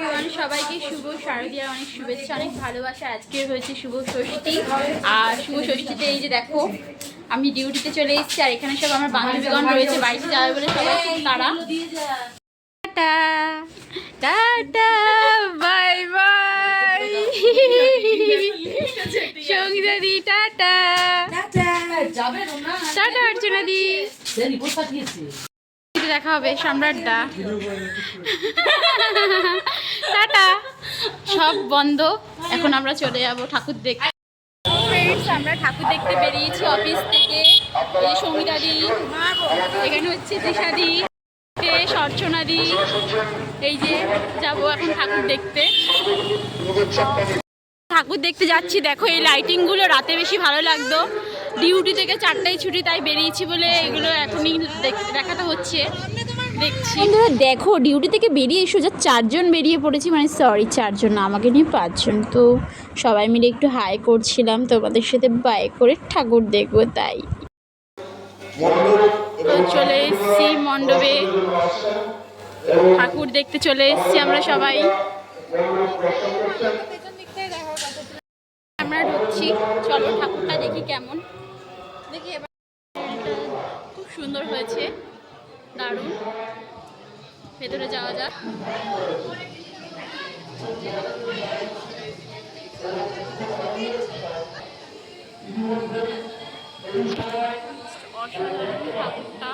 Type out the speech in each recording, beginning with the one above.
Everyone সবাইকে শুভ শারদীয়ার অনেক শুভেচ্ছা অনেক ভালোবাসা। আজকে হয়েছে শুভ ষষ্ঠী। আর শুভ ষষ্ঠীতে এই যে দেখো আমি ডিউটিতে চলে এসেছি আর এখানে সব আমার বান্ধবীগণ রয়েছে বাড়িতে যাবে বলে সবাই তারা tata tata bye bye. Sangeeta দি টাটা। টাটা অর্চনা দি দেখা হবে, সম্রাট দা। টাটা। সব বন্ধ, এখন আমরা চলে যাব ঠাকুর দেখতে। আমরা ঠাকুর দেখতে বেরিয়েছি অফিস থেকে। এই সঙ্গীতাদি এখানে হচ্ছে দিশাদি অর্চনাদি এই যে, যাব এখন ঠাকুর দেখতে। ঠাকুর দেখতে যাচ্ছি। দেখো এই লাইটিংগুলো রাতে বেশি ভালো লাগতো। ডিউটি থেকে চারটায় ছুটি তাই বেরিয়েছি বলে এগুলো এখনই দেখ- দেখাতে হচ্ছে। দেখছি। দেখো ডিউটি থেকে বেরিয়ে সোজা চারজন বেরিয়ে পড়েছি। মানে সরি চারজন না আমাকে নিয়ে পাঁচজন। তো সবাই মিলে একটু হাই করছিলাম। তোমাদের সাথে বাই করে ঠাকুর দেখব তাই। তো চলে এসেছি মণ্ডপে। ঠাকুর দেখতে চলে এসেছি আমরা সবাই। আমরা ঢুকছি। চলো ঠাকুরটা দেখি কেমন। দেখি এবার খুব সুন্দর হয়েছে। দারুণ। ভেতরে যাওয়া যাক। অসাধারণ ঠাকুরটা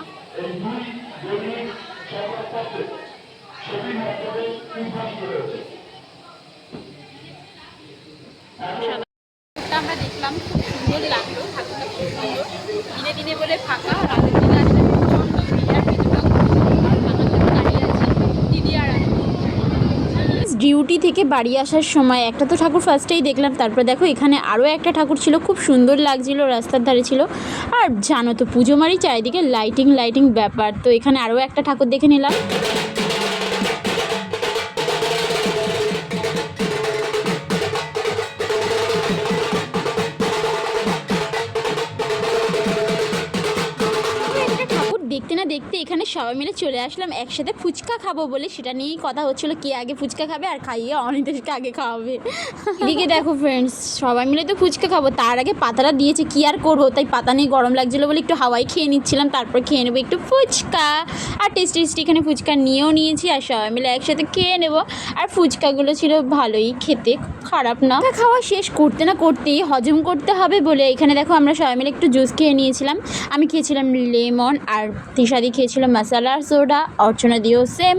ঠাকুরটা আমরা দেখলাম খুব সুন্দর লাগল ঠাকুরটা খুব সুন্দর দিনে দিনে বলে ডিউটি থেকে বাড়ি আসার সময় একটা তো ঠাকুর ফার্স্টেই দেখলাম, তারপর দেখো এখানে আরও একটা ঠাকুর ছিল, খুব সুন্দর লাগছিল, রাস্তার ধারে ছিল। আর জানো তো, পুজো মারি চারিদিকে লাইটিং লাইটিং ব্যাপার, তো এখানে আরও একটা ঠাকুর দেখে নিলাম। দেখতে না দেখতে এখানে সবাই মিলে চলে আসলাম, একসাথে ফুচকা খাব বলে। সেটা নিয়েই কথা হচ্ছিল, কে আগে ফুচকা খাবে আর খাইয়ে অনিতেশকে আগে খাওয়াবে। এদিকে দেখো ফ্রেন্ডস সবাই মিলে তো ফুচকা খাব। তার আগে পাতাটা দিয়েছে, কি আর করব? তাই পাতা নিয়ে গরম লাগছিল বলে একটু হাওয়াই খেয়ে নিচ্ছিলাম, তারপর খেয়ে নেব একটু ফুচকা। আর টেস্টি টেস্টি এখানে ফুচকা নিয়েও নিয়েছি আর সবাই মিলে একসাথে খেয়ে নেব। আর ফুচকাগুলো ছিল ভালোই খেতে খারাপ না। খাওয়া শেষ করতে না করতেই হজম করতে হবে বলে এখানে দেখো আমরা সবাই মিলে একটু জুস খেয়ে নিয়েছিলাম। আমি খেয়েছিলাম লেমন আর তিশাদি খেয়েছিল মশালা সোডা, অর্চনা দিয়েও সেম।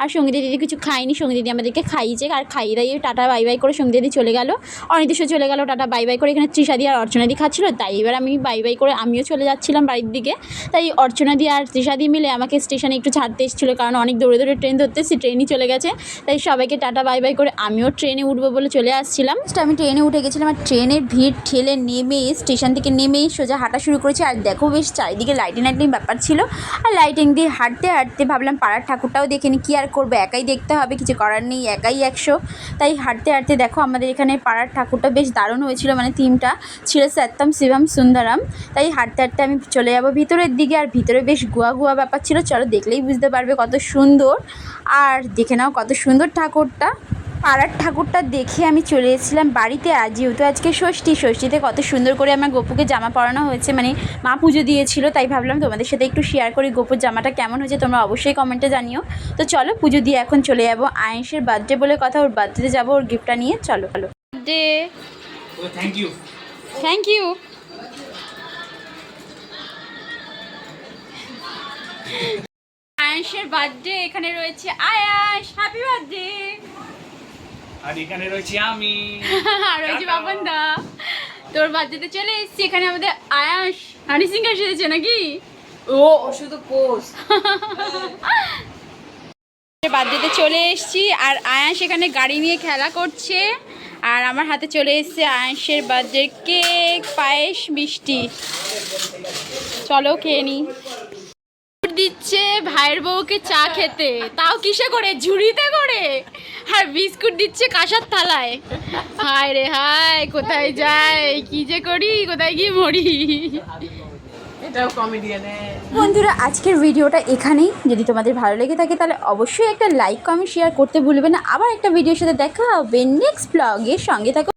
আর সঙ্গীতা দিদি কিছু খাইনি সংগীত দিদি আমাদেরকে খাইয়েছে। আর খাইয়ে দাইয়ে টাটা বাই বাই করে সংগীত দিদি চলে গেল। অনিতেশও চলে গেল টাটা বাই বাই করে। এখানে তৃষাদি আর অর্চনাদি খাচ্ছিল। তাই এবার আমি বাই বাই করে আমিও চলে যাচ্ছিলাম বাড়ির দিকে। তাই অর্চনাদি আর তৃষাদি মিলে আমাকে স্টেশনে একটু ছাড়তে এসেছিল। কারণ অনেক দৌড়ে দৌড়ে ট্রেন ধরতে এসেছি ট্রেনই চলে গেছে। তাই সবাইকে টাটা বাই বাই করে আমিও ট্রেনে উঠবো বলে চলে আসছিলাম। আমি ট্রেনে উঠে গেছিলাম আর ট্রেনের ভিড় ঠেলে নেমে স্টেশন থেকে নেমেই সোজা হাঁটা শুরু করেছি। আর দেখো বেশ চারিদিকে লাইটিং লাইটিং ব্যাপার ছিল। আর লাইটিং দিয়ে হাঁটতে হাঁটতে ভাবলাম পাড়ার ঠাকুরটাও দেখে নি। কী আর করব, একাই দেখতে হবে, কিছু করার নেই, একাই একশো। তাই হাঁটতে হাঁটতে দেখো আমাদের এখানে পাড়ার ঠাকুরটা বেশ দারুণ হয়েছিল মানে থিমটা ছিল সত্যম, শিবম, সুন্দরম। তাই হাঁটতে হাঁটতে আমি চলে যাব ভিতরের দিকে, আর ভিতরে বেশ গুয়া গুয়া ব্যাপার ছিল, চলো দেখলেই বুঝতে পারবে কত সুন্দর। আর দেখে নাও কত সুন্দর ঠাকুরটা। পাড়ার ঠাকুরটা দেখে আমি চলে এসেছিলাম বাড়িতে। আজ যেহেতু আজকে ষষ্ঠী ষষ্ঠীতে কত সুন্দর করে আমার গোপুকে জামা পরানো হয়েছে মানে মা পুজো দিয়েছিল তাই ভাবলাম তোমাদের সাথে একটু শেয়ার করি গোপুর জামাটা কেমন হয়েছে তোমরা অবশ্যই কমেন্টে জানিও। তো চলো পুজো দিয়ে এখন চলে যাব। আয়েশের বার্থডে বলে কথা ওর বার্থডেতে যাব ওর গিফটটা নিয়ে। চলো ভালো day Oh, thank you. Thank you আয়াসের birthday এখানে রয়েছে। আয়াস হ্যাপি বার্থডে আর এখানে রয়েছি আমি। আর যে বাপন দা তোর বার্থডেতে চলে এসেছি এখানে আমাদের আয়াস। হানি সিং এসেছে নাকি? ও শুধু পোষ বার্থডেতে চলে এসেছি আর আয়াস এখানে গাড়ি নিয়ে খেলা করছে। আর আমার হাতে চলে এসেছে আয়াসের বার্থডে কেক পায়েস মিষ্টি। চলো খেয়ে নি। দিচ্ছে ভাইয়ের বউকে চা খেতে। তাও কিসে করে? ঝুড়িতে করে? আর বিস্কুট দিচ্ছে কাঁসার থালায়। হায় রে হায় কোথায় যায় কি যে করি? কোথায় গিয়ে মরি? বন্ধুরা আজকের ভিডিওটা এখানেই। যদি তোমাদের ভালো লেগে থাকে তাহলে অবশ্যই একটা লাইক কমেন্ট শেয়ার করতে ভুলবে না। আবার একটা ভিডিওর সাথে দেখা হবে নেক্সট ব্লগের সঙ্গে। থাকো